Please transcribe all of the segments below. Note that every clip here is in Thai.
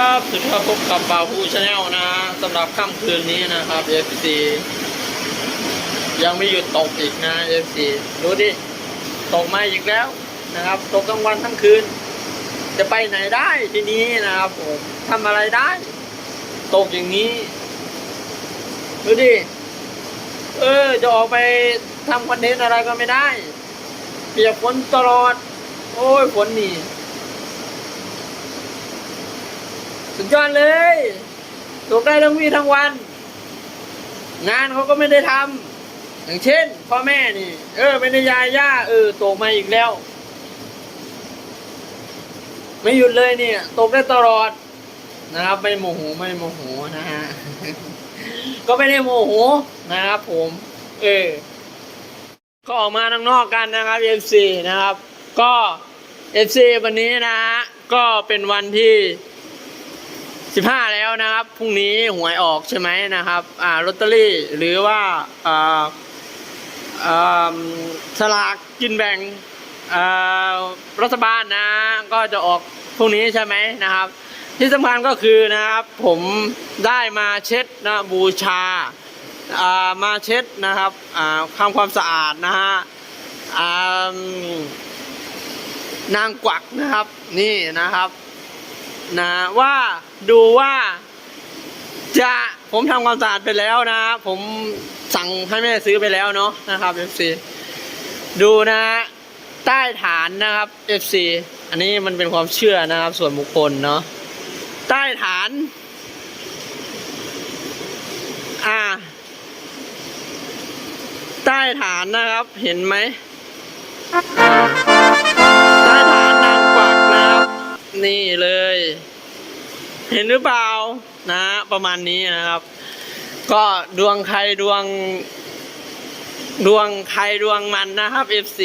ครับสวัสดีครับพบกับบ่าวูชาแนลนะสำหรับค่ำคืนนี้นะครับ FC ยังไม่หยุดตกอีกนะ FC ดูดิ ตกมาอีกแล้วนะครับ ตกทั้งวันทั้งคืน จะไปไหนได้ทีนี้นะครับผมทำอะไรได้ ตกอย่างนี้ ดูดิ เออ จะออกไปทำคอนเทนต์อะไรก็ไม่ได้ เปียกฝนตลอด โอ้ยฝนนี่ สุดยอดเลยตกได้ทั้งวี่ทั้งวัน งานเขาก็ไม่ได้ทำอย่างเช่น พ่อแม่นี่ เออไม่ได้ยายย่าเออตกมาอีกแล้ว ไม่หยุดเลยเนี่ยตกได้ตลอดนะครับ ไม่โมโหไม่โมโหนะฮะก็ไม่ได้โมโหนะครับ ผม เออก็ออกมาข้างนอกกันนะครับ FC นะครับ ก็ FC วันนี้นะฮะก็เป็นวันที่ สิบห้าแล้วนะครับพรุ่งนี้หวยออกใช่ไหมนะครับ อ่าลอตเตอรี่หรือว่าอ่าอ่าสลากกินแบ่งอ่ารัฐบาลนะ ก็จะออกพรุ่งนี้ใช่ไหมนะครับ ที่สำคัญก็คือนะครับ ผมได้มาเช็ดนะบูชาอ่ามาเช็ดนะครับอ่าทำความสะอาดนะฮะอ่านางกวักนะครับ นี่นะครับ นะว่าดูว่า จะผมทำความสะอาดไปแล้วนะ ผมสั่งให้แม่ซื้อไปแล้วเนาะนะครับ FC ดูนะใต้ฐานนะครับ FC อันนี้มันเป็นความเชื่อนะครับ ส่วนบุคคลเนาะใต้ฐาน อ่า ใต้ฐานนะครับ เห็นไหม นี่เลย เห็นหรือเปล่านะประมาณนี้นะครับ ก็ดวงใครดวง ดวงใครดวงมันนะครับ FC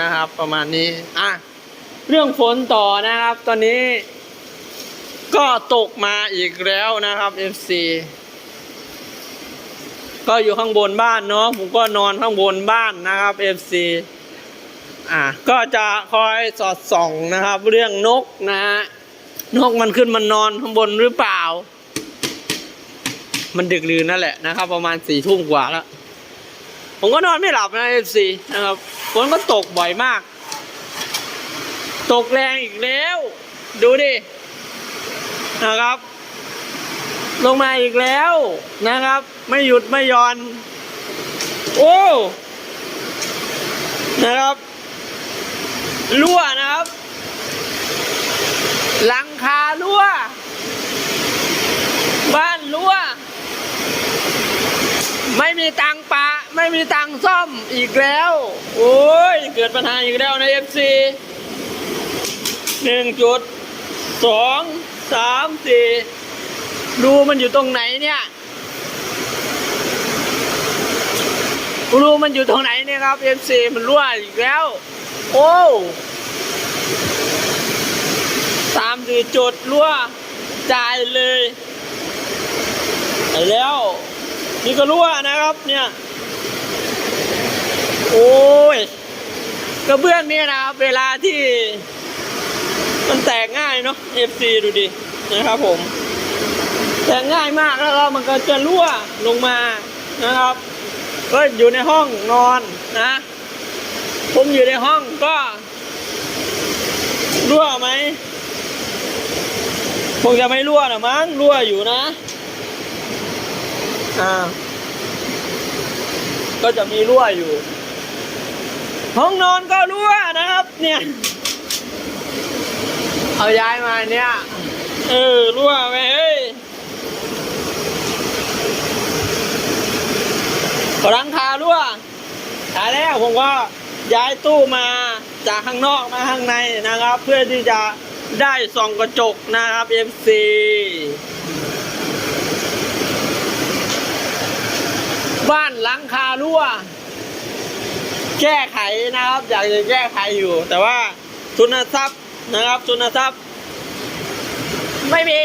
นะครับ ประมาณนี้อะเรื่องฝนต่อนะครับ ตอนนี้ ก็ตกมาอีกแล้วนะครับ FC ก็อยู่ข้างบนบ้านเนาะผมก็นอนข้างบนบ้านนะครับ FC อะก็จะคอยสอดส่องนะครับ เรื่องนกนะฮะนกมันขึ้นมันนอนข้างบนหรือเปล่า มันดึกลืนนั่นแหละนะครับ ประมาณสี่ทุ่มกว่าแล้ว ผมก็นอนไม่หลับนะเอฟซีนะครับฝนก็ตกบ่อยมาก ตกแรงอีกแล้ว ดูดินะครับ ลงมาอีกแล้วนะครับ ไม่หยุดไม่ยอน โอ้นะครับ รั่วนะครับหลังคารั่ว บ้านรั่ว ไม่มีตังปะ ไม่มีตังซ่อมอีกแล้ว โอ้ย เกิดปัญหาอีกแล้วในเอฟซีหนึ่งจุดสองสามสี่ดูมันอยู่ตรงไหนเนี่ยรูมันอยู่ตรงไหนเนี่ยครับ FC มันรั่วอีกแล้ว โอ้สามสี่จุดรั่วจ่ายเลยไปแล้ว นี่ก็รั่วนะครับเนี่ย โอ้ยกระเบื้องเนี่ยนะครับ เวลาที่ มันแตกง่ายเนาะ FC ดูดินะครับผม แตกง่ายมากแล้วมันก็จะรั่วลงมานะครับ ก็อยู่ในห้องนอนนะ ผมอยู่ในห้องก็รั่วไหมคงจะไม่รั่วนะมั้งรั่วอยู่นะอ่าก็จะมีรั่วอยู่ ห้องนอนก็รั่วนะครับ เนี่ย เอาย้ายมาเนี่ยเออรั่วไหมเฮ้ยหลังคารั่วตายแล้วผมก็ ย้ายตู้มาจากข้างนอกมาข้างในนะครับ เพื่อที่จะได้ส่องกระจกนะครับ FC บ้านหลังคารั่ว แก้ไขนะครับ อยากจะแก้ไขอยู่ แต่ว่าทุนทรัพย์นะครับ ทุนทรัพย์ ไม่มี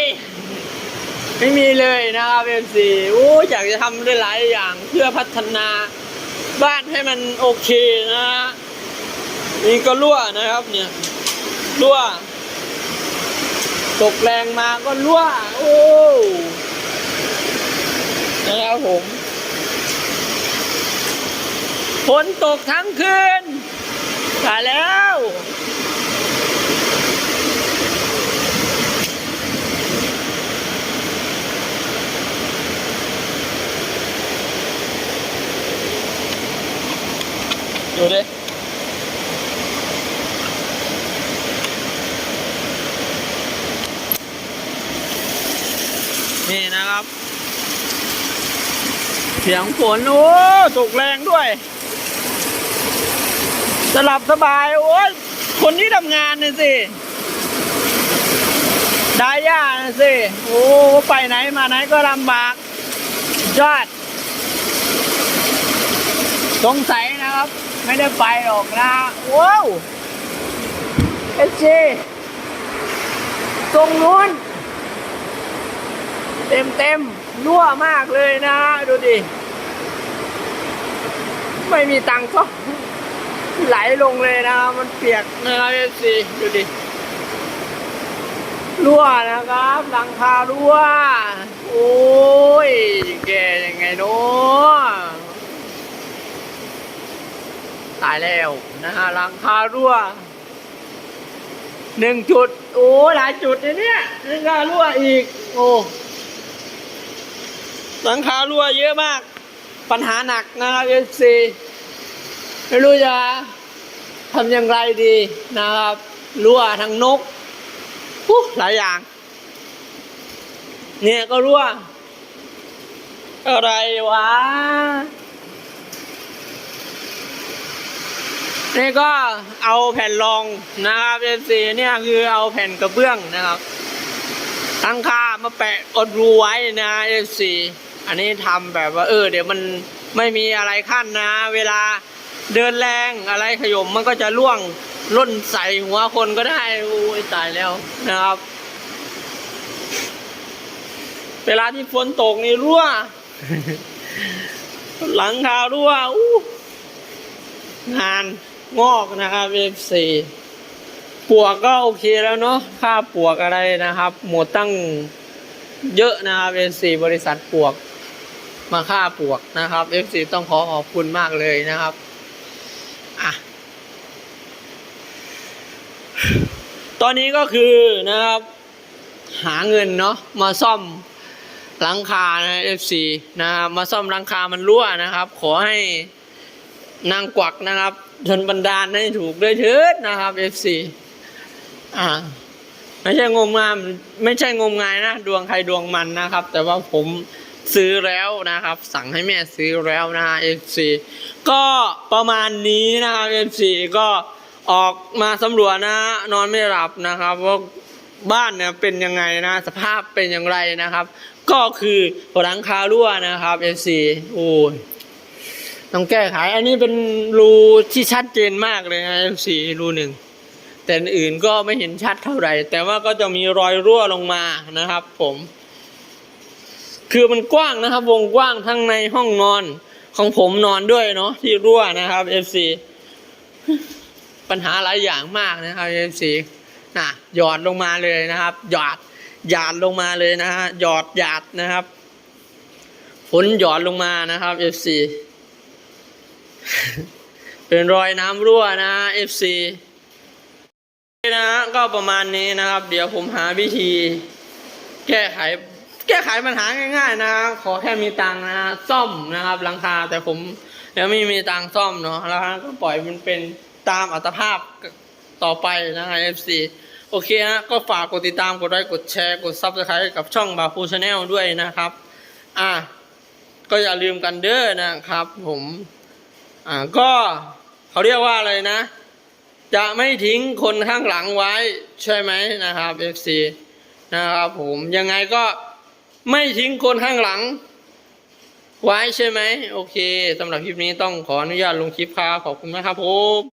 ไม่มีเลยนะครับเอ็มซีโอ้อยากจะทำได้หลายอย่างเพื่อพัฒนา บ้านให้มันโอเคนะฮะนี่ก็รั่วนะครับเนี่ยรั่ว ตกแรงมาก็รั่ว โอ้นะครับผมฝนตกทั้งคืนตายแล้ว ดูดินี่นะครับ เสียงฝนโอ้ตกแรงด้วยสลับสบาย โอ้ยคนที่ทำงานน่สิได้ย่าน่ะสิ โอ้ ไปไหนมาไหนก็ลำบากยอด สงสัยนะครับ ไม่ได้ไปหรอกนะ ว้าวเอซีตรงนู้น เต็มเต็มรั่วมากเลยนะ ดูดิ ไม่มีตังค์ก็ไหลลงเลยนะ มันเปียกนะครับเอซีดูดิรั่วนะครับหลังคารั่ว โอ้ย แกยังไงเนาะายแล้วนะฮะหลังคารั่วหนึ่งจุดโอ้หลายจุดเลยเนี่ยหลังคารั่วอีก โอ้หลังคารั่วเยอะมาก ปัญหาหนักนะครับเอฟซีไม่รู้จะทำอย่างไรดีนะครับรั่วทั้งนกอู้หลายอย่าง เนี่ยก็รั่วอะไรวะ นี่ก็เอาแผ่นรองนะครับเอซีเนี่ยคือเอาแผ่นกระเบื้องนะครับตั้งค่ามาแปะอดรูไว้นะเอซีอันนี้ทำแบบว่าเออ เดี๋ยวมันไม่มีอะไรขั้นนะ เวลาเดินแรงอะไรขยมมันก็จะล่วงล่นใส่หัวคนก็ได้โอ้ยตายแล้วนะครับ เวลาที่ฝนตกนี่รั่ว หลังคารั่วอู้งาน งอกนะครับ F4 ปวกก็โอเคแล้วเนาะค่าปวกอะไรนะครับ หมดตั้งเยอะนะครับ F4 บริษัทปวก มาค่าปวกนะครับ F4 ต้องขอขอบคุณมากเลยนะครับอะตอนนี้ก็คือนะครับ หาเงินเนาะมาซ่อมหลังคานะ F4 นะครับมาซ่อมหลังคามันรั่วนะครับ ขอให้ นางกวักนะครับชนบันดาลให้ถูกด้วยเถิดนะครับ F4 อ่า ไม่ใช่งมงาม ไม่ใช่งมงายนะ ดวงใครดวงมันนะครับ แต่ว่าผมซื้อแล้วนะครับ สั่งให้แม่ซื้อแล้วนะฮะ F4 ก็ประมาณนี้นะครับ F4 ก็ออกมาสำรวจนะนอนไม่หลับนะครับว่าบ้านเนี่ยเป็นยังไงนะ สภาพเป็นอย่างไรนะครับ ก็คือหลังคารั่วนะครับ F4 โอ้ย ต้องแก้ไขอันนี้เป็นรูที่ชัดเจนมากเลยนะ F4 รูหนึ่งแต่อื่นก็ไม่เห็นชัดเท่าไหร่ แต่ว่าก็จะมีรอยรั่วลงมานะครับ ผม คือมันกว้างนะครับ วงกว้างทั้งในห้องนอนของผมนอนด้วยเนาะที่รั่วนะครับ F4 ปัญหาหลายอย่างมากนะครับ F4 น่ะหยอดลงมาเลยนะครับ หยอดหยาดลงมาเลยนะฮะหยอดหยาดนะครับฝนหยอดลงมานะครับ F4 เป็นรอยน้ำรั่วนะ FC นะก็ประมาณนี้นะครับ เดี๋ยวผมหาวิธี แก้ไข แก้ไขปัญหาง่าย ๆ นะ ขอแค่มีตังนะซ่อมนะครับหลังคาแต่ผมยังไม่มีตังซ่อมเนาะแล้วก็ปล่อยมันเป็นตามอัตภาพต่อไปนะฮะ FC โอเคฮะก็ฝากกดติดตามกดไลค์กดแชร์กดซับสไครต์กับช่องบาฟูชาแนลด้วยนะครับ อะก็อย่าลืมกันเด้อนะครับผม อ่าก็เขาเรียกว่าอะไรนะ จะไม่ทิ้งคนข้างหลังไว้ ใช่ไหมนะครับ FC นะครับผมยังไงก็ไม่ทิ้งคนข้างหลัง ไว้ใช่ไหมโอเคสำหรับคลิปนี้ต้องขออนุญาตลงคลิปครับขอบคุณนะครับผม